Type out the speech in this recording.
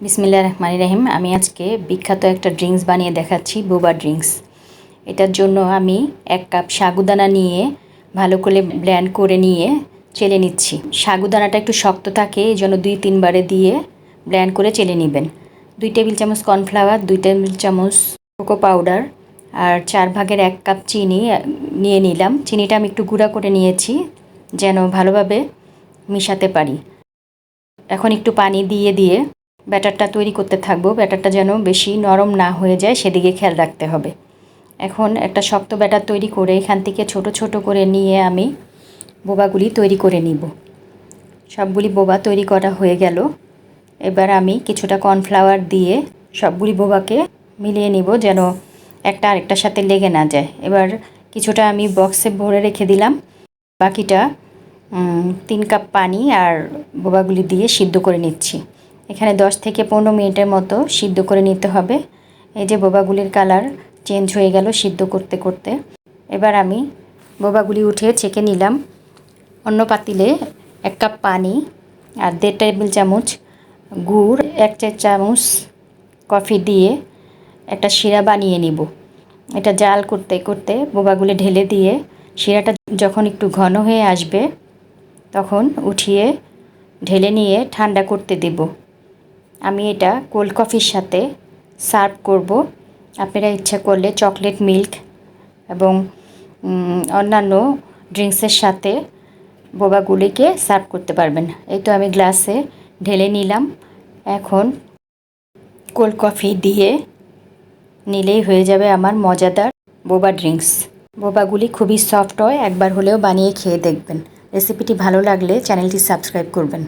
বিসমিল্লা রহমান রহিম, আমি আজকে বিখ্যাত একটা ড্রিঙ্কস বানিয়ে দেখাচ্ছি বোবা ড্রিঙ্কস এটার জন্য আমি এক কাপ সাগুদানা নিয়ে ভালো করে ব্ল্যান্ড করে নিয়ে চেলে নিচ্ছি। সাগুদানাটা একটু শক্ত থাকে, এই জন্য দুই তিনবারে দিয়ে ব্ল্যান্ড করে চেলে নেবেন। দুই টেবিল চামচ কর্নফ্লাওয়ার দুই টেবিল চামচ কোকো পাউডার আর চার ভাগের এক কাপ চিনি নিয়ে নিলাম। চিনিটা আমি একটু গুঁড়া করে নিয়েছি, যেন ভালোভাবে মিশাতে পারি। এখন একটু পানি দিয়ে দিয়ে ব্যাটারটা তৈরি করতে থাকব, ব্যাটারটা যেন বেশি নরম না হয়ে যায়, সেদিকে খেয়াল রাখতে হবে। এখন একটা শক্ত ব্যাটার তৈরি করে এখান থেকে ছোট ছোট করে নিয়ে আমি বোবাগুলি তৈরি করে নিব। সবগুলি বোবা তৈরি করা হয়ে গেল। এবার আমি কিছুটা কর্নফ্লাওয়ার দিয়ে সবগুলি বোবাকে মিলিয়ে নিব যেন একটা আরেকটার সাথে লেগে না যায়। এবার কিছুটা আমি বক্সে ভরে রেখে দিলাম। বাকিটা তিন কাপ পানি আর বোবাগুলি দিয়ে সিদ্ধ করে নিচ্ছি। এখানে দশ থেকে পনেরো মিনিটের মতো সিদ্ধ করে নিতে হবে। এই যে বোবাগুলির কালার চেঞ্জ হয়ে গেল সিদ্ধ করতে করতে। এবার আমি বোবাগুলি উঠে ছেঁকে নিলাম। অন্য পাতিলে এক কাপ পানি আর দেড় টেবিল চামচ গুড়, এক চার চামচ কফি দিয়ে একটা শিরা বানিয়ে নিব। এটা জাল করতে করতে বোবাগুলি ঢেলে দিয়ে শিরাটা যখন একটু ঘন হয়ে আসবে, তখন উঠিয়ে ঢেলে নিয়ে ঠান্ডা করতে দেব। আমি এটা কোল্ড কফির সাথে সার্ভ করব। আপনারা ইচ্ছা করলে চকলেট মিল্ক এবং অন্যান্য ড্রিঙ্কসের সাথে বোবাগুলিকে সার্ভ করতে পারবেন। এই তো আমি গ্লাসে ঢেলে নিলাম। এখন কোল্ড কফি দিয়ে নিলেই হয়ে যাবে আমার মজাদার বোবা ড্রিঙ্কস বোবাগুলি খুবই সফট হয়, একবার হলেও বানিয়ে খেয়ে দেখবেন। রেসিপিটি ভালো লাগলে চ্যানেলটি সাবস্ক্রাইব করবেন।